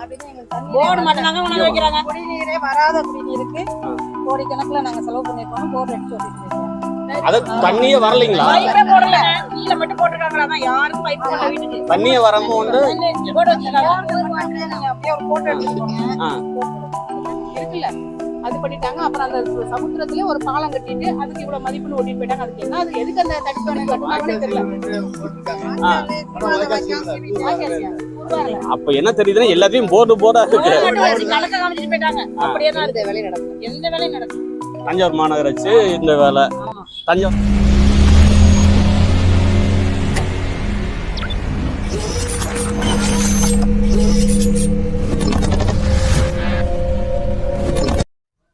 அப்படின்னு எங்களுக்கு போர்டு மட்டும் வந்து வைக்கிறாங்க. குடிநீரே வராத குடிநீருக்கு. கோடிக்கணக்குல நாங்க செலவு பண்ணிருக்கோம் போர்டு அடிச்சு ஓட்டிட்டு இருக்கோம். அது தண்ணியே வரலைங்களா? கீழே மட்டும் போட்டிருக்காங்களா? அதான் யாருக்கும் பைப் வீட்டுக்கு. தண்ணியே வராம வந்து போர்டு வச்சிருக்காங்க. நீங்க அப்படியே ஒரு போட்டோ எடுத்துக்கோங்க அது பண்ணிட்டாங்க. அப்புறம் அந்த சமுத்திரத்துல ஒரு பாலம் கட்டிட்டு அதுக்கு இவ்வளவு மதிப்புன்னு ஓட்டிட்டு போயிட்டாங்க. அதுக்கு என்ன அது எதுக்கு அந்த தடுப்பான கட்டுனாங்கன்னு தெரியல. அப்ப என்ன தெரியுதுன்னா எல்லாத்தையும் போர்டு போர்டா இருக்கு போர்டு வச்சு கணக்க காமிச்சிட்டு போயிட்டாங்க. அப்படியே தான் இருக்கு. வேலை நடக்கும் எந்த வேலையும் நடக்கும் தஞ்சாவூர் மாநகராட்சி இந்த வேலை. தஞ்சாவூர்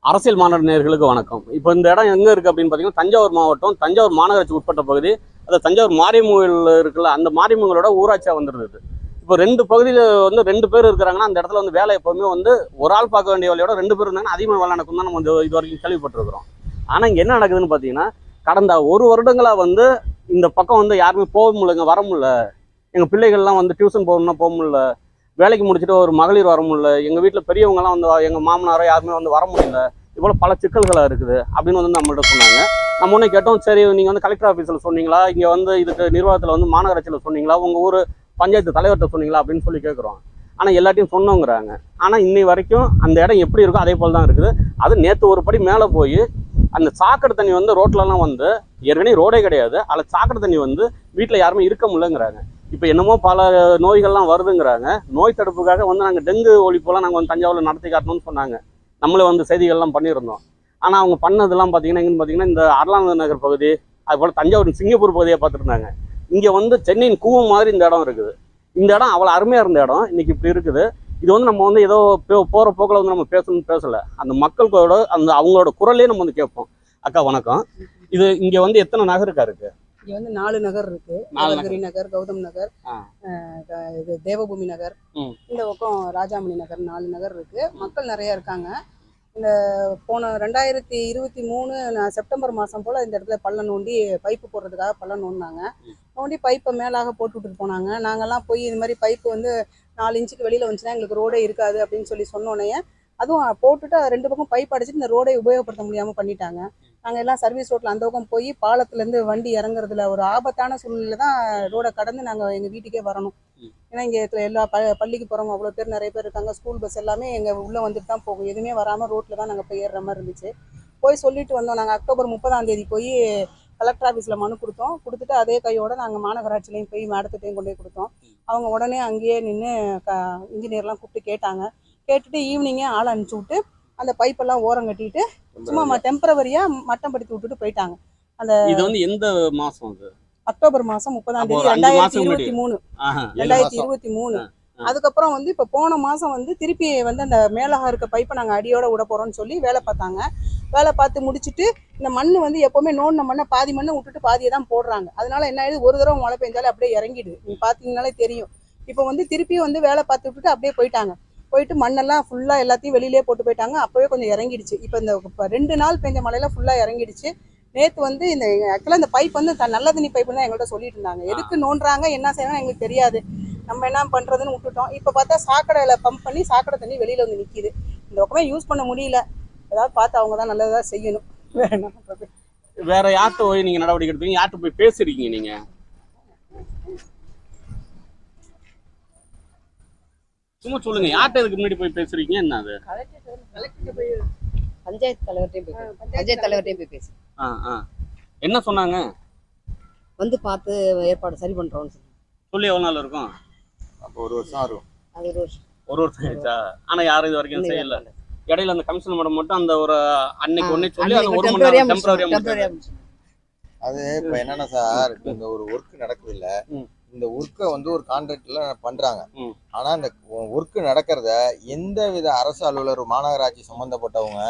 அரசியல் மாநாடு நேயர்களுக்கு வணக்கம். இப்போ இந்த இடம் எங்கே இருக்குது அப்படின்னு பார்த்தீங்கன்னா தஞ்சாவூர் மாவட்டம் தஞ்சாவூர் மாநகராட்சி உட்பட்ட பகுதி. அது தஞ்சாவூர் மாரியம்மன் இருக்குல்ல அந்த மாரியம்மங்களோட ஊராட்சியாக வந்துருது இப்போ ரெண்டு பகுதியில் வந்து ரெண்டு பேர் இருக்கிறாங்கன்னா அந்த இடத்துல வந்து வேலை எப்போவுமே வந்து ஒரு ஆள் பார்க்க வேண்டிய வேலையோட ரெண்டு பேர் இருந்தாங்கன்னா அதிகமாக வேலை நடக்கும் தான் நம்ம இது வரைக்கும் கேள்விப்பட்டிருக்கிறோம். ஆனால் இங்கே என்ன நடக்குதுன்னு பார்த்தீங்கன்னா கடந்த ஒரு வருடங்களாக வந்து இந்த பக்கம் வந்து யாருமே போக முடியலங்க வர முடியல. எங்கள் பிள்ளைகள்லாம் வந்து டியூஷன் போகணும்னா போக முடியல. வேலைக்கு முடிச்சுட்டு ஒரு மகளிர் வர முடியல. எங்கள் வீட்டில் பெரியவங்கலாம் வந்து எங்கள் மாமனாரோ யாருமே வந்து வர முடியல. இவ்வளோ பல சிக்கல்களாக இருக்குது அப்படின்னு வந்து நம்மள்ட்ட சொன்னாங்க. நம்ம ஒன்று கேட்டோம் சரி நீங்கள் வந்து கலெக்டர் ஆஃபீஸில் சொன்னீங்களா? இங்கே வந்து இதுக்கு நிர்வாகத்தில் வந்து மாநகராட்சியில் சொன்னீங்களா? உங்கள் ஊர் பஞ்சாயத்து தலைவர்கிட்ட சொன்னீங்களா? அப்படின்னு சொல்லி கேட்குறோம் ஆனால் எல்லாத்தையும் சொன்னோங்கிறாங்க. ஆனால் இன்னை வரைக்கும் அந்த இடம் எப்படி இருக்கோ அதே போல் தான் இருக்குது. அது நேற்று ஒரு படி மேலே போய் அந்த சாக்கடை தண்ணி வந்து ரோட்லலாம் வந்து ஏற்கனவே ரோடே கிடையாது. அதில் சாக்கடை தண்ணி வந்து வீட்டில் யாருமே இருக்க முடியலங்கிறாங்க. இப்போ என்னமோ பல நோய்கள்லாம் வருதுங்கிறாங்க. நோய் தடுப்புக்காக வந்து நாங்கள் டெங்கு ஒழிப்பெல்லாம் நாங்கள் வந்து தஞ்சாவூரில் நடத்தி காட்டணும்னு சொன்னாங்க. நம்மளே வந்து செய்திகள்லாம் பண்ணியிருந்தோம். ஆனால் அவங்க பண்ணதெல்லாம் பார்த்தீங்கன்னா எங்கன்னு பார்த்தீங்கன்னா இந்த அருளானந்த நகர் பகுதி அதுபோல் தஞ்சாவூர் சிங்கப்பூர் பகுதியை பார்த்துருந்தாங்க. இங்கே வந்து சென்னையின் கூவம் மாதிரி இந்த இடம் இருக்குது. இந்த இடம் அவ்வளோ அருமையாக இருந்த இடம். இன்றைக்கி இப்படி இருக்குது. இது வந்து நம்ம வந்து ஏதோ போகிற போக்கில் வந்து நம்ம பேசணும்னு பேசலை. அந்த மக்களோட அந்த அவங்களோட குரலே நம்ம வந்து கேட்போம். அக்கா வணக்கம். இது இங்கே வந்து எத்தனை நகருக்கா இருக்குது இங்க வந்து நாலு நகர் இருக்கு. நாலு நவகிரி நகர் கௌதம் நகர் இது தேவபூமி நகர். இந்த பக்கம் ராஜாமணி நகர் நாலு நகர் இருக்கு. மக்கள் நிறைய இருக்காங்க. இந்த போன ரெண்டாயிரத்தி இருபத்தி மூணு செப்டம்பர் மாதம் போல் இந்த இடத்துல பள்ளம் நோண்டி பைப்பு போடுறதுக்காக பள்ளம் நோண்டினாங்க. நோண்டி பைப்பை மேலாக போட்டு விட்டுட்டு போனாங்க. நாங்கெல்லாம் போய் இது மாதிரி பைப்பு வந்து நாலு இன்ச்சுக்கு வெளியில் வந்துச்சுன்னா எங்களுக்கு ரோடே இருக்காது அப்படின்னு சொல்லி சொன்னோன்னே அதுவும் போட்டுட்டு ரெண்டு பக்கம் பைப் அடிச்சுட்டு இந்த ரோடை உபயோகப்படுத்த முடியாமல் பண்ணிட்டாங்க. நாங்கள் எல்லாம் சர்வீஸ் ரோட்டில் அந்த பக்கம் போய் பாலத்துலேருந்து வண்டி இறங்குறதுல ஒரு ஆபத்தான சூழ்நிலை தான் ரோடை கடந்து நாங்கள் எங்கள் வீட்டுக்கே வரணும். ஏன்னா இங்கே எல்லா ப பள்ளிக்கு போகிறவங்க அவ்வளோ பேர் நிறைய பேர் இருக்காங்க. ஸ்கூல் பஸ் எல்லாமே எங்கள் உள்ளே வந்துட்டு தான் போகும். எதுவுமே வராமல் ரோட்டில் தான் நாங்கள் போய் ஏறுற மாதிரி இருந்துச்சு. போய் சொல்லிட்டு வந்தோம். நாங்கள் அக்டோபர் முப்பதாம் தேதி போய் கலெக்டர் ஆஃபீஸில் மனு கொடுத்தோம். கொடுத்துட்டு அதே கையோட நாங்கள் மாநகராட்சிலையும் போய் மேடத்திட்டையும் கொண்டு போய் கொடுத்தோம். அவங்க உடனே அங்கேயே நின்று க இன்ஜினியர்லாம் கூப்பிட்டு கேட்டாங்க. கேட்டுட்டு ஈவினிங்கே ஆள் அனுப்பிச்சி விட்டு அந்த பைப்பெல்லாம் ஓரம் கட்டிட்டு சும்மா டெம்பரவரியாக மட்டம் படுத்தி விட்டுட்டு போயிட்டாங்க. அந்த இது வந்து எந்த மாசம் அது? அக்டோபர் மாசம் முப்பதாம் தேதி ரெண்டாயிரத்தி இருபத்தி மூணு. ரெண்டாயிரத்தி இருபத்தி மூணு. அதுக்கப்புறம் வந்து இப்ப போன மாசம் வந்து திருப்பி வந்து அந்த மேலக இருக்க பைப்பை நாங்க அடியோட விட போறோம்னு சொல்லி வேலை பார்த்தாங்க. வேலை பார்த்து முடிச்சுட்டு இந்த மண்ணு வந்து எப்பவுமே நோண்டின மண்ணை பாதி மண்ணை விட்டுட்டு பாதியை தான் போடுறாங்க. அதனால என்ன ஆயிடுது? ஒரு தடவை மழை பெஞ்சாலே அப்படியே இறங்கிடுது. நீங்க பாத்தீங்கன்னாலே தெரியும். இப்போ வந்து திருப்பி வந்து வேலை பார்த்து விட்டுட்டு அப்படியே போயிட்டாங்க. போயிட்டு மண்ணெல்லாம் ஃபுல்லாக எல்லாத்தையும் வெளியிலே போட்டு போயிட்டாங்க. அப்பவே கொஞ்சம் இறங்கிடுச்சு. இப்போ இந்த ரெண்டு நாள் பெஞ்ச மழையில ஃபுல்லாக இறங்கிடுச்சு. நேற்று வந்து இந்த ஆக்சுவலாக இந்த பைப் வந்து த- நல்ல தண்ணி பைப்புன்னு தான் எங்கள்கிட்ட சொல்லிட்டு இருந்தாங்க. எதுக்கு நோண்டுறாங்க என்ன செய்யணும் எங்களுக்கு தெரியாது. நம்ம என்ன பண்ணுறதுன்னு விட்டுட்டோம். இப்போ பார்த்தா சாக்கடையில் பம்ப் பண்ணி சாக்கடை தண்ணி வெளியில் வந்து நிற்கிது இந்த பக்கமே யூஸ் பண்ண முடியல. ஏதாவது பார்த்து அவங்க தான் நல்லதாக செய்யணும். வேற என்ன பண்ணுறது வேற யார்கிட்ட போய் நீங்கள் நடவடிக்கை எடுப்பீங்க? யார்கிட்ட போய் பேசுறீங்க நீங்கள் சும்மா சொல்லுங்க யார்கிட்ட இதுக்கு முன்னாடி போய் பேசுறீங்க? என்ன அது? பஞ்சாயத்து தலைவர்கிட்டயும் போய். பஞ்சாயத்து தலைவர்கிட்டயும் போய் பேசு ஆ ஆ. என்ன சொன்னாங்க? வந்து பார்த்து ஏற்பாடு சரி பண்றோம்னு சொல்லி சொல்லி எவ்வளவு நாள் இருக்கும்? அப்போ ஒரு வருஷம் ஆகும். அது ஒரு வருஷம். ஒரு வருஷம் ஆயிடுச்சா? ஆனா யாரும் இது வரைக்கும் செய்யல. இடையில அந்த கமிஷன் மேடம் மட்டும் அந்த ஒரு அன்னைக்கு ஒன்னே சொல்லி அந்த அன்னைக்கு ஒரு மணி நேரம். டெம்பரரியா. அது இப்போ என்னன்னா சார் இந்த ஒரு ஒர்க் நடக்குது இல்ல. இந்த ஒர்க்கை வந்து ஒரு கான்ட்ராக்ட்ல பண்றாங்க ம். ஆனா இந்த ஒர்க் நடக்கிறத எந்த வித அரசு அலுவலர் மாநகராட்சி சம்பந்தப்பட்டவங்க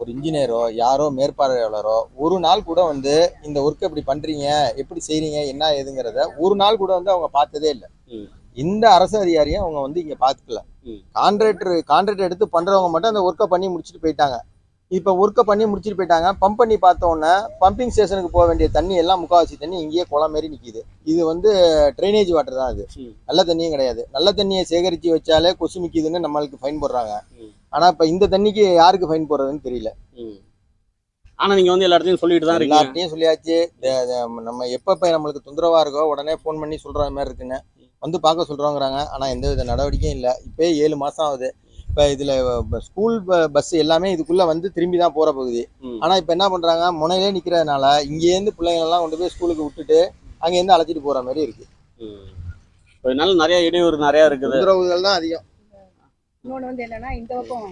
ஒரு இன்ஜினியரோ யாரோ மேற்பார்வையாளரோ ஒரு நாள் கூட வந்து இந்த ஒர்க் எப்படி பண்றீங்க எப்படி செய்றீங்க என்ன ஏதுங்கிறத ஒரு நாள் கூட வந்து அவங்க பார்த்ததே இல்லை. இந்த அரசு அதிகாரியும் அவங்க வந்து இங்க பாத்துக்கல ம். கான்ட்ராக்டர் கான்ட்ராக்ட் எடுத்து பண்றவங்க மட்டும் அந்த ஒர்க்கை பண்ணி முடிச்சுட்டு போயிட்டாங்க இப்போ ஒர்க்கை பண்ணி முடிச்சுட்டு போயிட்டாங்க. பம்ப் பண்ணி பார்த்த உடனே பம்பிங் ஸ்டேஷனுக்கு போக வேண்டிய தண்ணி எல்லாம் முக்காவாசி தண்ணி இங்கேயே குளம் மாரி நிற்கிது இது வந்து ட்ரைனேஜ் வாட்டர் தான் ம். நல்ல தண்ணியும் கிடையாது. நல்ல தண்ணியை சேகரித்து வச்சாலே கொசு மிக்குதுன்னு நம்மளுக்கு ஃபைன் போடுறாங்க. ஆனால் இப்போ இந்த தண்ணிக்கு யாருக்கு ஃபைன் போடுறதுன்னு தெரியல. ம். ஆனா நீங்க வந்து எல்லா இடத்தையும் சொல்லிட்டு தான் எல்லார்ட்டையும் சொல்லியாச்சு. நம்ம எப்பப்ப நம்மளுக்கு தொந்தரவா இருக்கோ உடனே ஃபோன் பண்ணி சொல்ற மாதிரி இருக்குன்னு. வந்து பார்க்க சொல்றோங்கிறாங்க. ஆனா எந்த வித நடவடிக்கையும் இல்லை. இப்பயே ஏழு மாசம் ஆகுது. இப்போ இதுல ஸ்கூல் பஸ் எல்லாமே இதுக்குள்ள வந்து திரும்பி தான் போற பகுதி. ம். ஆனா இப்போ என்ன பண்றாங்க முனையிலே நிக்கிறதுனால இங்கேருந்து பிள்ளைங்க எல்லாம் கொண்டு போய் ஸ்கூலுக்கு விட்டுட்டு அங்கேருந்து அழைச்சிட்டு போற மாதிரி இருக்கு. ம். இப்ப இதனால நிறைய இடையூறு நிறைய இருக்குது. தொந்தரவுகள் தான் அதிகம். இன்னொன்று வந்து என்னன்னா இந்த பக்கம்.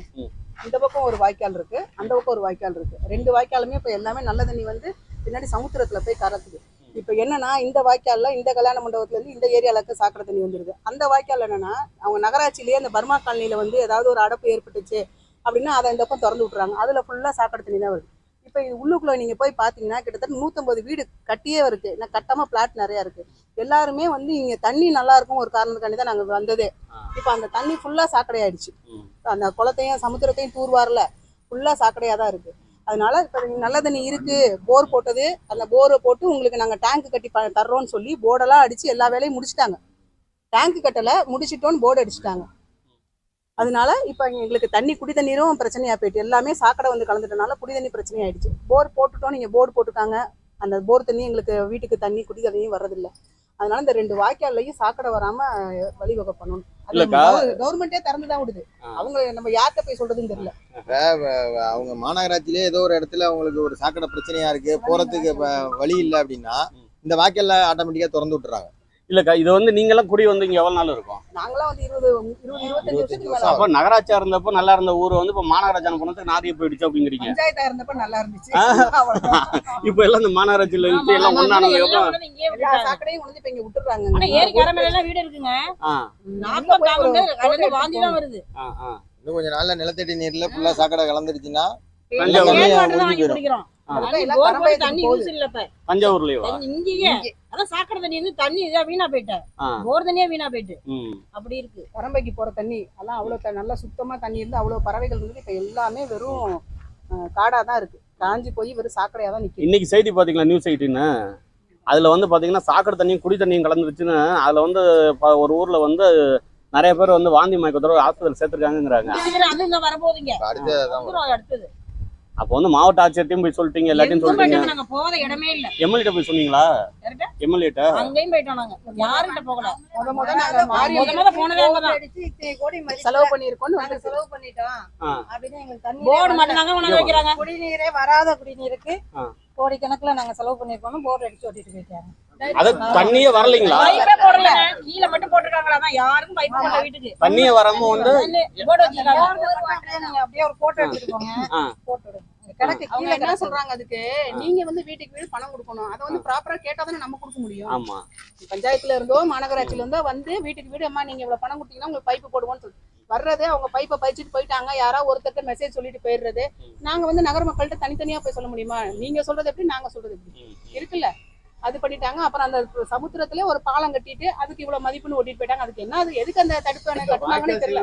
இந்த பக்கம் ஒரு வாய்க்கால் இருக்கு அந்த பக்கம் ஒரு வாய்க்கால் இருக்கு. ரெண்டு வாய்க்காலுமே இப்போ எல்லாமே நல்ல தண்ணி வந்து பின்னாடி சமுத்திரத்துல போய் கறக்குது இப்போ என்னன்னா இந்த வாய்க்கால்ல இந்த கல்யாண மண்டபத்துல இருந்து இந்த ஏரியாவுக்கு சாக்கடை தண்ணி வந்துருது. அந்த வாய்க்கால் என்னன்னா அவங்க நகராட்சியிலேயே அந்த பர்மா காலனியில வந்து ஏதாவது ஒரு அடப்பு ஏற்பட்டுச்சு அப்படின்னா அதை இந்த பக்கம் திறந்து விட்டுறாங்க. அதுல ஃபுல்லா சாக்கடை தண்ணி தான் வருது. இப்போ இது உள்ளுக்குள்ள நீங்க போய் பாத்தீங்கன்னா கிட்டத்தட்ட நூத்தம்பது வீடு கட்டியே இருக்கு. இன்னும் கட்டாம பிளாட் நிறைய இருக்கு. எல்லாருமே வந்து இங்க தண்ணி நல்லா இருக்கும் ஒரு காரணத்துக்காண்டி தான் நாங்க வந்ததே. இப்போ அந்த தண்ணி ஃபுல்லா சாக்கடை ஆயிடுச்சு. அந்த குளத்தையும் சமுத்திரத்தையும் தூர்வாரல. ஃபுல்லா சாக்கடையா தான் இருக்கு. அதனால இப்போ நல்ல தண்ணி இருக்கு போர் போட்டது அந்த போரை போட்டு உங்களுக்கு நாங்க டேங்க் கட்டி ப- தர்றோம்னு சொல்லி போர்டெல்லாம் அடிச்சு எல்லா வேலையும் முடிச்சிட்டாங்க. டேங்க் கட்டல முடிச்சிட்டோன்னு போர்டு அடிச்சிட்டாங்க. அதனால இப்போ எங்களுக்கு தண்ணி குடி தண்ணீரும் பிரச்சனையா போயிட்டு எல்லாமே சாக்கடை வந்து கலந்துட்டனால குடி தண்ணி பிரச்சனை ஆயிடுச்சு. போர் போட்டுட்டோம் நீங்கள் போர்டு போட்டுட்டாங்க அந்த போர் தண்ணி எங்களுக்கு வீட்டுக்கு தண்ணி குடி தண்ணியும் வர்றதில்லை. அதனால இந்த ரெண்டு வாய்க்கால்லையும் சாக்கடை வராம வழிவகை பண்ணணும். கவர்மெண்டே திறந்து தான் விடுது. அவங்க நம்ம யார்கிட்ட போய் சொல்றதுன்னு தெரியல. அவங்க மாநகராட்சியிலே ஏதோ ஒரு இடத்துல அவங்களுக்கு ஒரு சாக்கடை பிரச்சனையா இருக்கு போறதுக்கு வழி இல்லை அப்படின்னா இந்த வாய்க்கால்ல ஆட்டோமேட்டிக்கா திறந்து விட்டுறாங்க. இல்லக்கா இது வந்து நீங்க எல்லாம் குடி வந்து இங்க எவ்வளவு நாள் இருக்கும்? நாங்களாம் வந்து இருபது இருபது இருபத்தஞ்சு வருஷத்துக்கு மேல அப்ப நகராட்சியா இருந்தப்போ நல்லா இருந்த ஊர் வந்து இப்ப மாநகராட்சி போனதுக்கு நாரிய போயிடுச்சு அப்படிங்கிறீங்க. பஞ்சாயத்தா இருந்தப்ப நல்லா இருந்துச்சு. ஆ. அவ்வளவுதான். இப்ப எல்லாம் இந்த மாநகராட்சியில இருந்து எல்லாம் விட்டுட்டாங்க. சாக்கடையும் வந்து இப்ப இங்க விட்டுறாங்க ஆனா ஏரி கரை மேல எல்லாம் வீடு இருக்குங்க. நாற்பது தாங்க வாந்தி தான் வருது. இன்னும் கொஞ்சம் நாள்ல நிலத்தடி நீர்ல ஃபுல்லா சாக்கடை கலந்துருச்சுன்னா தஞ்சாவூர். எல்லாமே ஏரி வாட்டர் தான் ஒழுகி வாங்கி போயிடும். குடிக்கிறோம். ஆ. தண்ணி எல்லாம் போர் போட்டு கரம்பயத்துக்கு தண்ணி போகுது. யூஸ் இல்ல இப்ப. தஞ்சாவூர்லயேவா தண்ணி இங்கேயே. அதான் சாக்கடை தண்ணி வந்து தண்ணி இதா வீணா போயிட்டு. போர் தண்ணியே வீணா போயிட்டு அப்படி இருக்கு பரம்பைக்கு போற தண்ணி அதெல்லாம் அவ்வளவு நல்லா சுத்தமா தண்ணி இருந்து அவ்வளவு பறவைகள் இருந்து இப்ப எல்லாமே வெறும் காடா தான் இருக்கு காஞ்சி போய் வெறும் சாக்கடையா தான் இன்னைக்கு செய்தி பாத்தீங்களா நியூஸ் எயிட்டின்னு அதுல வந்து பாத்தீங்கன்னா சாக்கடை தண்ணியும் குடி தண்ணியும் கலந்துருச்சுன்னு அதுல வந்து ஒரு ஊர்ல வந்து நிறைய பேர் வந்து வாந்தி மயக்கத்தோட ஹாஸ்பிட்டல் சேர்த்திருக்காங்கிறாங்க அடுத்தது அப்போ வந்து மாவட்ட ஆட்சியத்தையும் போய் சொல்லிட்டீங்க எல்லாத்தையும் சொல்லிட்டீங்க. நாங்க போகாத இடமே இல்ல. எம்எல்ஏ போய் சொன்னீங்களா? யார்கிட்ட? எம்எல்ஏட்ட? அங்கேயும் போயிட்டோம் நாங்க. யாருகிட்ட போகல? முத முத நாங்க மாறி முத முத போனதே அங்கதான் செலவு பண்ணியிருக்கோம்னு வந்து செலவு பண்ணிட்டோம். அப்படின்னு எங்களுக்கு தண்ணி போர்டு மட்டும் வைக்கிறாங்க. குடிநீரே வராத குடிநீருக்கு. கோடிக்கணக்குல நாங்க செலவு பண்ணிருக்கோம் போர்டு அடிச்சு ஓட்டிட்டு போயிட்டாங்க. அது தண்ணியே வரலைங்களா? பைப்பே போடல. கீழே மட்டும் போட்டிருக்காங்களா? அதான் யாருக்கும் பைப் போடல வீட்டுக்கு. தண்ணியே வராம வந்து வச்சிருக்காங்க. அப்படியே ஒரு போட்டோ எடுத்துட்டு போங்க. போட்டு கிடக்கு. கீழே என்ன சொல்றாங்க அதுக்கு? நீங்க வந்து வீட்டுக்கு வீடு பணம் கொடுக்கணும். அதை வந்து ப்ராப்பரா கேட்டா தானே நம்ம கொடுக்க முடியும். ஆமா. பஞ்சாயத்துல இருந்தோ மாநகராட்சியில இருந்தோ வந்து வீட்டுக்கு வீடு அம்மா நீங்க இவ்வளவு பணம் கொடுத்தீங்கன்னா உங்களுக்கு பைப்பு போடுவோம்னு சொல்லி வர்றது அவங்க பைப்பை பறிச்சுட்டு போயிட்டாங்க. யாரோ ஒருத்தர்ட்ட மெசேஜ் சொல்லிட்டு போயிடுறது. நாங்க வந்து நகர மக்கள்கிட்ட தனித்தனியா போய் சொல்ல முடியுமா? நீங்க சொல்றது எப்படி நாங்க சொல்றது எப்படி. இருக்குல்ல? அது பண்ணிட்டாங்க. அப்புறம் அந்த சமுத்திரத்திலே ஒரு பாலம் கட்டிட்டு அதுக்கு இவ்வளவு மதிப்புன்னு ஓட்டிட்டு போயிட்டாங்க. அதுக்கு என்ன அது எதுக்கு அந்த தடுப்பு அணை கட்டினாங்கன்னு தெரியல.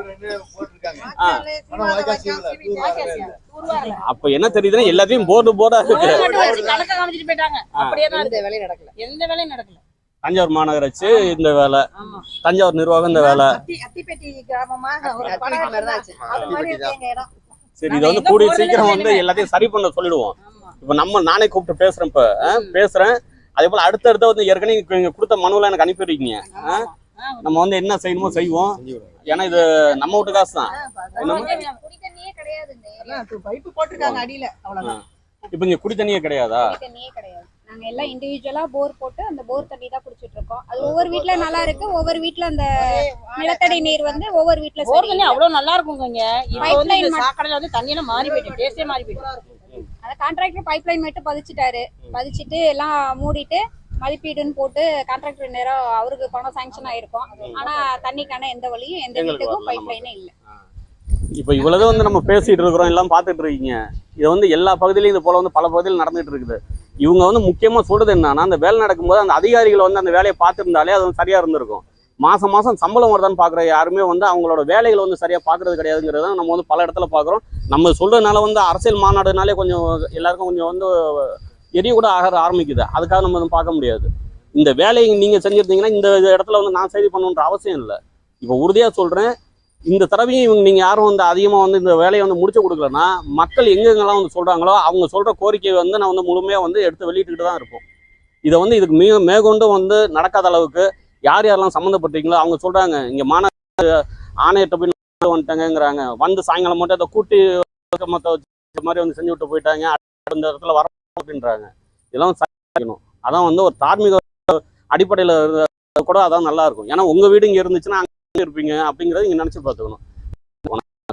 அப்ப என்ன தெரியுதுன்னா எல்லாத்தையும் போர்டு போர்டா இருக்கு. கணக்க காமிச்சிட்டு போயிட்டாங்க. அப்படியே தான் வேலையும் நடக்கல. எந்த வேலையும் நடக்கல. தஞ்சாவூர் மாநகராட்சி இந்த வேலை. தஞ்சாவூர் நிர்வாகம் இந்த வேலை. சரி இதை வந்து கூடிய சீக்கிரம் வந்து. எல்லாத்தையும் சரி பண்ண சொல்லிடுவோம். இப்ப நம்ம நானே கூப்பிட்டு பேசுறேன் இப்ப. பேசுறேன். அதே போல அடுத்தடுத்த வந்து ஏற்கனவே நீங்க கொடுத்த மனுவில் எனக்கு அனுப்பிடுறீங்க நம்ம வந்து என்ன செய்யணுமோ செய்வோம். ஏன்னா இது நம்ம வீட்டு காசு தான் இப்ப இங்க குடி தண்ணியே கிடையாதா. நாங்க எல்லாம் இண்டிவிஜுவலா போர் போட்டு அந்த போர் தண்ணி தான் குடிச்சிட்டு இருக்கோம். அது ஒவ்வொரு வீட்ல நல்லா இருக்கு. ஒவ்வொரு வீட்ல அந்த நிலத்தடி நீர் வந்து ஒவ்வொரு வீட்ல போர் தண்ணி. அவ்வளவு நல்லா இருக்குங்க இங்க இப்ப வந்து. சாக்கடையில வந்து தண்ணியெல்லாம் மாறி போயிட்டு டேஸ்டே மாறி போயிட்டு. கான்ட்ராக்டர் பைப் லைன் மட்டும் பதிச்சிட்டாரு. பதிச்சிட்டு எல்லாம் மூடிட்டு மதிப்பீடுன்னு போட்டு கான்ட்ராக்டர் நேரம் அவருக்கு பணம் சாங்ஷன் ஆயிருக்கும். ஆனா தண்ணிக்கான எந்த வழியும் எந்த வீட்டுக்கும் பைப் லைனே இல்ல. இப்ப இவ்வளவு வந்து நம்ம பேசிட்டு இருக்கிறோம் எல்லாம் பார்த்துட்டு இருக்கீங்க. இது வந்து எல்லா பகுதியிலும் இது போல வந்து பல பகுதியில் நடந்துட்டு இருக்குது. இவங்க வந்து முக்கியமா சொல்றது என்னன்னா அந்த வேலை நடக்கும்போது அந்த அதிகாரிகள் வந்து அந்த வேலையை பார்த்துருந்தாலே அது சரியா இருந்திருக்கும். மாதம் மாதம் சம்பளம் வருதான்னு பார்க்குற யாருமே வந்து அவங்களோட வேலைகளை வந்து சரியா பார்க்கறது கிடையாதுங்கிறத நம்ம வந்து பல இடத்துல பார்க்குறோம் நம்ம சொல்கிறதுனால வந்து அரசியல் மாநாடுனாலே கொஞ்சம் எல்லாருக்கும் கொஞ்சம் வந்து எரிய கூட ஆக ஆரம்பிக்குது. அதுக்காக நம்ம வந்து பார்க்க முடியாது. இந்த வேலையை நீங்கள் செஞ்சுருந்தீங்கன்னா இந்த இடத்துல வந்து நான் செய்தி பண்ணணுன்ற அவசியம் இல்லை. இப்போ உறுதியாக சொல்கிறேன் இந்த தடவையும் இவங்க நீங்கள் யாரும் வந்து அதிகமாக வந்து இந்த வேலையை வந்து முடிச்சு கொடுக்கலன்னா மக்கள் எங்கெங்கெல்லாம் வந்து சொல்கிறாங்களோ அவங்க சொல்கிற கோரிக்கையை வந்து நான் வந்து முழுமையாக வந்து எடுத்து வெளியிட்டுக்கிட்டு தான் இருப்போம். இதை வந்து இதுக்கு மிக மேற்கொண்டு வந்து நடக்காத அளவுக்கு யார் யாரெல்லாம் சம்மந்தப்பட்டீங்களோ அவங்க சொல்கிறாங்க இங்கே மாநகர ஆணையத்தை போய் நான் வந்துட்டாங்கங்கிறாங்க. வந்து சாயங்காலம் மட்டும் அதை கூட்டி மத்த வச்ச மாதிரி வந்து செஞ்சு விட்டு போயிட்டாங்க அந்த இடத்துல வர அப்படின்றாங்க. இதெல்லாம் சரிக்கணும் அதான் வந்து ஒரு தார்மீக அடிப்படையில் கூட அதான் நல்லா இருக்கும். ஏன்னா உங்கள் வீடு இங்கே இருந்துச்சுன்னா அங்கே இருப்பீங்க அப்படிங்கிறத நீங்கள் நினச்சி பார்த்துக்கணும்.